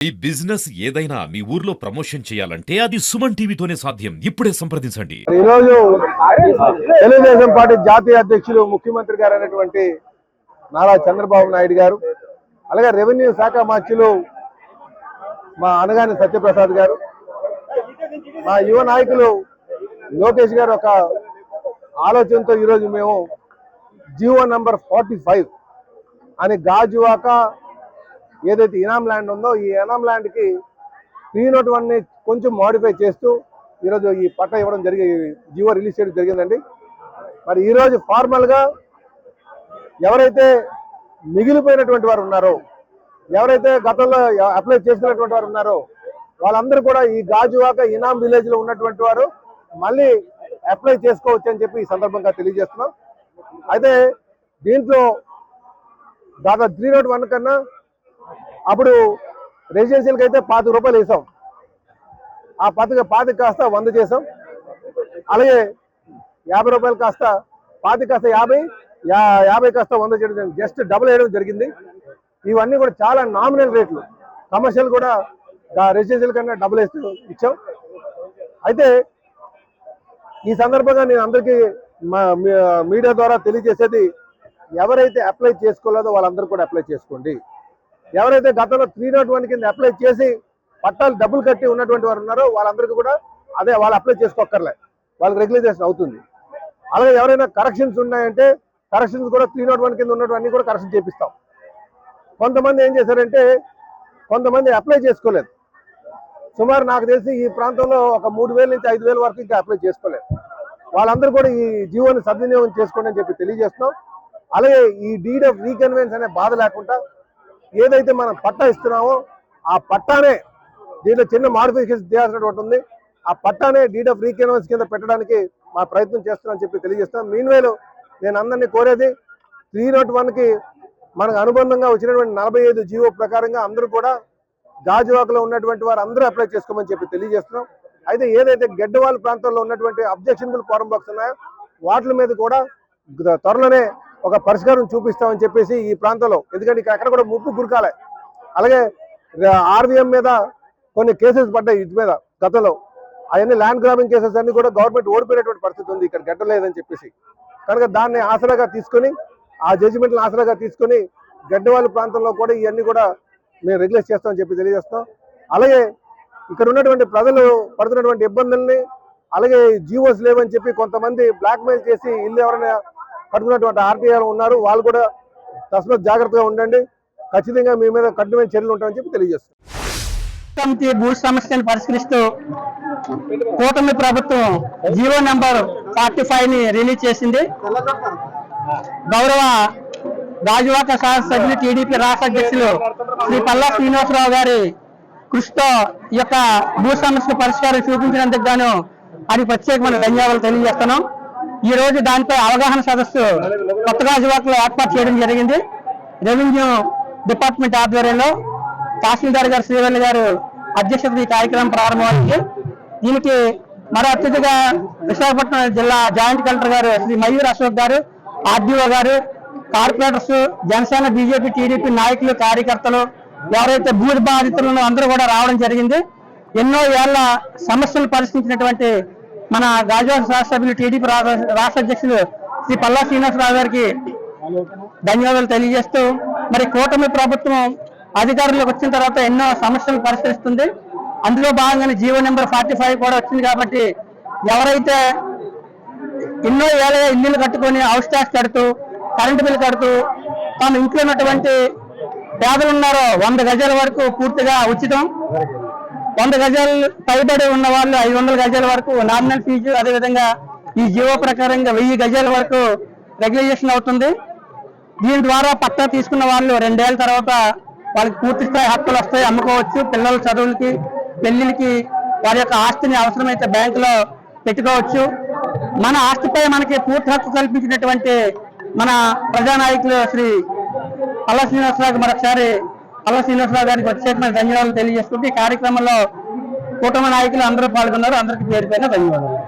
ఈ బిజినెస్ ఏదైనా మీ ఊర్లో ప్రమోషన్ చేయాలంటే అది సుమన్ టీవీతోనే సాధ్యం. ఇప్పుడే సంప్రదించండి. ఈరోజు తెలుగుదేశం పార్టీ జాతీయ అధ్యక్షులు ముఖ్యమంత్రి గారు అయినటువంటి నారా చంద్రబాబు నాయుడు గారు అలాగే రెవెన్యూ శాఖ మార్చులు మా అనగాని సత్యప్రసాద్ గారు మా యువ నాయకులు లోకేష్ గారు ఒక ఆలోచనతో ఈరోజు మేము జీవో నంబర్ ఫార్టీ ఫైవ్ అని గాజువాక ఏదైతే ఇనాం ల్యాండ్ ఉందో ఈ ఇనాం ల్యాండ్కి త్రీ నాట్ వన్ని కొంచెం మాడిఫై చేస్తూ ఈరోజు ఈ పట్ట ఇవ్వడం జరిగి జీవో రిలీజ్ చేయడం జరిగిందండి. మరి ఈరోజు ఫార్మల్గా ఎవరైతే మిగిలిపోయినటువంటి వారు ఉన్నారో ఎవరైతే గతంలో అప్లై చేసినటువంటి వారు ఉన్నారో వాళ్ళందరూ కూడా ఈ గాజువాక ఇనాం విలేజ్లో ఉన్నటువంటి వారు మళ్ళీ అప్లై చేసుకోవచ్చు అని చెప్పి ఈ సందర్భంగా తెలియజేస్తున్నాం. అయితే దీంట్లో దాదాపు త్రీ నాట్ వన్ కన్నా అప్పుడు రెసిడెన్షియల్కి అయితే పాతిక రూపాయలు వేసాం. ఆ పాతిక పాతిక కాస్త వంద చేసాం. అలాగే యాభై రూపాయలు కాస్త పాతి కాస్త యాభై యాభై కాస్త వంద చేయడం జస్ట్ డబుల్ వేయడం జరిగింది. ఇవన్నీ కూడా చాలా నామినల్ రేట్లు కమర్షియల్ కూడా రెసిడెన్షియల్ కన్నా డబుల్ వేస్తూ ఇచ్చాం. అయితే ఈ సందర్భంగా నేను అందరికీ మీడియా ద్వారా తెలియజేసేది ఎవరైతే అప్లై చేసుకోలేదో వాళ్ళందరూ కూడా అప్లై చేసుకోండి. ఎవరైతే గతంలో త్రీ నాట్ వన్ కింద అప్లై చేసి పట్టాలు డబ్బులు కట్టి ఉన్నటువంటి వారు ఉన్నారో వాళ్ళందరికీ కూడా అదే వాళ్ళు అప్లై చేసుకోక్కర్లే. వాళ్ళకి రెగ్యులైజేషన్ అవుతుంది. అలాగే ఎవరైనా కరెక్షన్స్ ఉన్నాయంటే కరెక్షన్స్ కూడా త్రీ నాట్ వన్ కింద ఉన్నటువంటి కూడా కరెక్షన్ చేపిస్తాం. కొంతమంది ఏం చేశారంటే కొంతమంది అప్లై చేసుకోలేదు. సుమారు నాకు తెలిసి ఈ ప్రాంతంలో ఒక మూడు వేల నుంచి ఐదు వేల వరకు ఇంకా అప్లై చేసుకోలేదు. వాళ్ళందరూ కూడా ఈ జీవోని సద్వినియోగం చేసుకోండి అని చెప్పి తెలియజేస్తున్నాం. అలాగే ఈ డీడ్ ఆఫ్ రీకన్వెన్స్ అనే బాధ లేకుండా ఏదైతే మనం పట్టా ఇస్తున్నామో ఆ పట్టానే దీంట్లో చిన్న మాడిఫికేషన్ చేయాల్సినటువంటి ఉంది. ఆ పట్టానే డీడ్ ఆఫ్ కింద పెట్టడానికి మా ప్రయత్నం చేస్తున్నామని చెప్పి తెలియజేస్తాం మీన్ నేను అందరినీ కోరేది త్రీ నాట్ వన్కి మనకు అనుబంధంగా వచ్చినటువంటి నలభై ఐదు జీవో ప్రకారంగా అందరూ కూడా గాజువాకలో ఉన్నటువంటి వారు అందరూ అప్లై చేసుకోమని చెప్పి తెలియజేస్తున్నాం. అయితే ఏదైతే గెడ్డవాళ్ళ ప్రాంతాల్లో ఉన్నటువంటి అబ్జెక్షనబుల్ ఫారం బాక్స్ ఉన్నాయో వాటి మీద కూడా త్వరలోనే ఒక పరిష్కారం చూపిస్తామని చెప్పేసి ఈ ప్రాంతంలో. ఎందుకంటే అక్కడ కూడా ముప్పు గురకాలే అలాగే ఆర్వీఎం మీద కొన్ని కేసెస్ పడ్డాయి ఇటు మీద గతంలో. అవన్నీ ల్యాండ్ గ్రాబింగ్ కేసెస్ అన్ని కూడా గవర్నమెంట్ ఓడిపోయినటువంటి పరిస్థితి ఉంది ఇక్కడ గడ్డలేదని చెప్పేసి. కనుక దాన్ని ఆసరాగా తీసుకొని ఆ జడ్జిమెంట్లను ఆసరాగా తీసుకొని గడ్డవాళ్ళ ప్రాంతంలో కూడా ఇవన్నీ కూడా మేము రెగ్యులేట్ చేస్తామని చెప్పి తెలియజేస్తాం అలాగే ఇక్కడ ఉన్నటువంటి ప్రజలు పడుతున్నటువంటి ఇబ్బందుల్ని అలాగే జీవోస్ లేవని చెప్పి కొంతమంది బ్లాక్మెయిల్ చేసి ఇల్లు ఎవరైనా కట్టుకున్నటువంటి ఆర్టీఆర్ ఉన్నారు. వాళ్ళు కూడా తస్మత్ జాగ్రత్తగా ఉండండి. ఖచ్చితంగా మీ మీద కఠినమైన చర్యలు ఉంటాయని చెప్పి తెలియజేస్తాం కమిటీ భూ సమస్యను పరిష్కరిస్తూ కూటమి ప్రభుత్వం జీవో నెంబర్ ఫార్టీ ఫైవ్ని రిలీజ్ చేసింది. గౌరవ రాజవాక శాసనసభ్యులు టీడీపీ రాష్ట్ర అధ్యక్షులు శ్రీ పల్లా శ్రీనివాసరావు గారి కృషితో ఈ యొక్క భూ సమస్య పరిష్కారం చూపించినందుకు గాను అది ప్రత్యేకమైన ధన్యవాదాలు తెలియజేస్తున్నాం. ఈ రోజు దానిపై అవగాహన సదస్సు కొత్త గాజువాకలో ఏర్పాటు చేయడం జరిగింది. రెవెన్యూ డిపార్ట్మెంట్ ఆధ్వర్యంలో తహసీల్దార్ గారు శ్రీవల్లి గారు అధ్యక్షత ఈ కార్యక్రమం ప్రారంభమైంది. దీనికి మరో అతిథిగా విశాఖపట్నం జిల్లా జాయింట్ కలెక్టర్ గారు శ్రీ మయూర్ అశోక్ గారు ఆర్డీఓ గారు కార్పొరేటర్స్ జనసేన బీజేపీ టీడీపీ నాయకులు కార్యకర్తలు ఎవరైతే భూ బాధితులను అందరూ కూడా రావడం జరిగింది. ఎన్నో ఏళ్ళ సమస్యలు పరిష్కరించినటువంటి మన గాజువాక శాసనసభ్యులు టీడీపీ రాష్ట్ర అధ్యక్షులు శ్రీ పల్లా శ్రీనివాసరావు గారికి ధన్యవాదాలు తెలియజేస్తూ మరి కూటమి ప్రభుత్వం అధికారంలోకి వచ్చిన తర్వాత ఎన్నో సమస్యలు పరిష్కరిస్తుంది. అందులో భాగంగానే జీవో నెంబర్ ఫార్టీ ఫైవ్ కూడా వచ్చింది కాబట్టి ఎవరైతే ఎన్నో ఏళ్ళ ఇల్లులు కట్టుకొని హౌస్ ట్యాక్స్ కడుతూ కరెంటు బిల్లు కడుతూ తాను ఇంట్లో ఉన్నటువంటి పేదలు ఉన్నారో వంద గజాల వరకు పూర్తిగా ఉచితం. వంద గజాలు పైబడి ఉన్న వాళ్ళు ఐదు వందల గజాల వరకు నామినల్ ఫీజు అదేవిధంగా ఈ జీవో ప్రకారంగా వెయ్యి గజాల వరకు రెగ్యులేషన్ అవుతుంది. దీని ద్వారా పట్టా తీసుకున్న వాళ్ళు రెండేళ్ళ తర్వాత వాళ్ళకి పూర్తి స్థాయి హక్కులు వస్తాయి అమ్ముకోవచ్చు. పిల్లల చదువులకి పెళ్ళిళ్ళకి వారి యొక్క ఆస్తిని అవసరమైతే బ్యాంకులో పెట్టుకోవచ్చు. మన ఆస్తిపై మనకి పూర్తి హక్కు కల్పించినటువంటి మన ప్రజానాయకులు శ్రీ అల్ల శ్రీనివాసరావు మరొకసారి అల్ల శ్రీనివాసరావు గారికి ప్రత్యేకమైన ధన్యవాదాలు తెలియజేసుకుంటూ ఈ కార్యక్రమంలో కూటమి నాయకులు అందరూ పాల్గొన్నారు. అందరికీ పేరు పైన ధన్యవాదాలు.